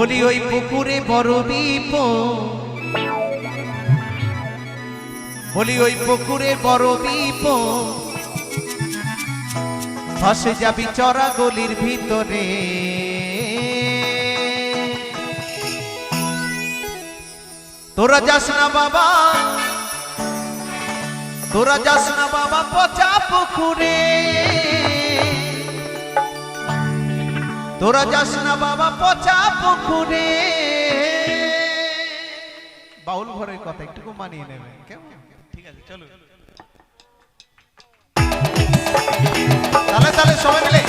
বলি ওই পুকুরে বড় বিপ। বলি ওই পুকুরে বড় বিপ। ফসে যাবি চরা গলির ভিতরে। তোরা যাস না বাবা, তোরা যাস না বাবা পচা পুকুরে। তোরা যাস না বাবা পচা পুকুরে। বাউল ঘরের কথা একটু মানিয়ে নেবে। কেমন? ঠিক আছে চলো তাহলে তাহলে সবাই মিলে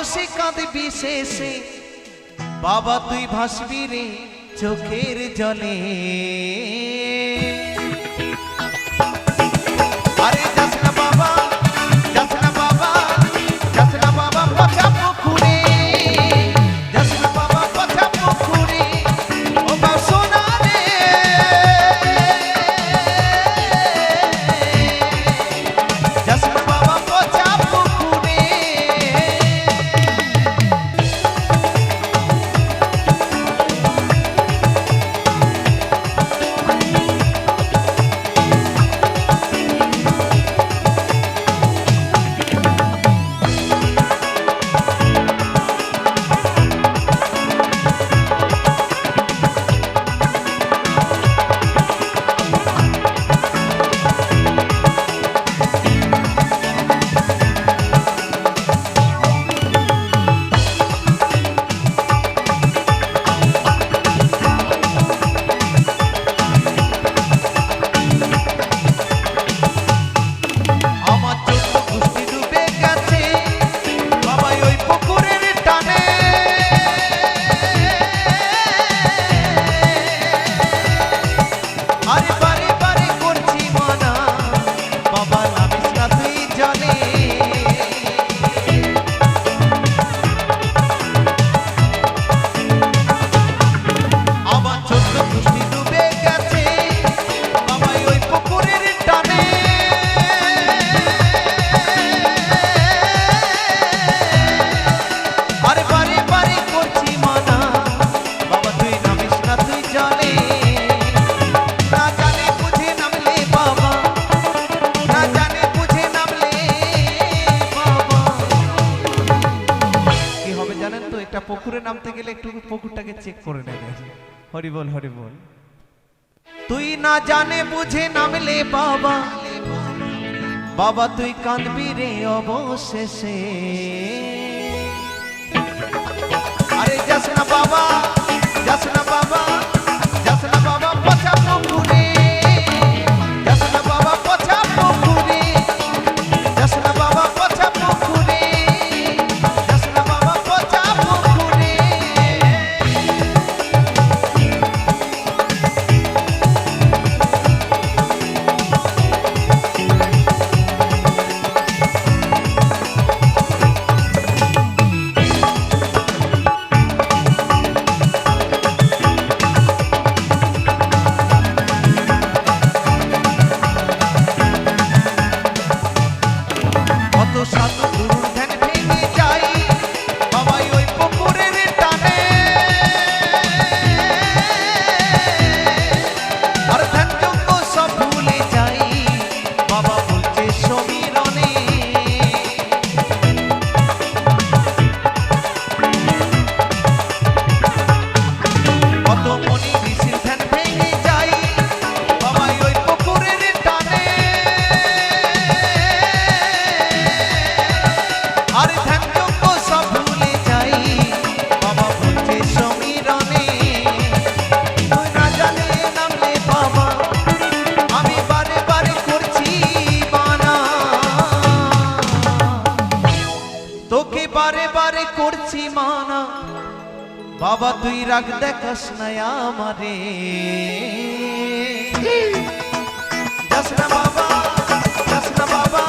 রসে কাঁদবি শেষে বাবা তুই ভাসবি রে চোখের জলে। নামতে গেলে একটু পুকুরটাকে চেক করে নেবে হরিবল হরিবল তুই না জানে বুঝে নামলে বাবা। বাবা, তুই কাঁদবি রে অবশেষে। আরে যাস না বাবা। সাধু করছি মানা। বাবা তুই রাগ দেখাস না আমারে। যাস না বাবা যাস না বাবা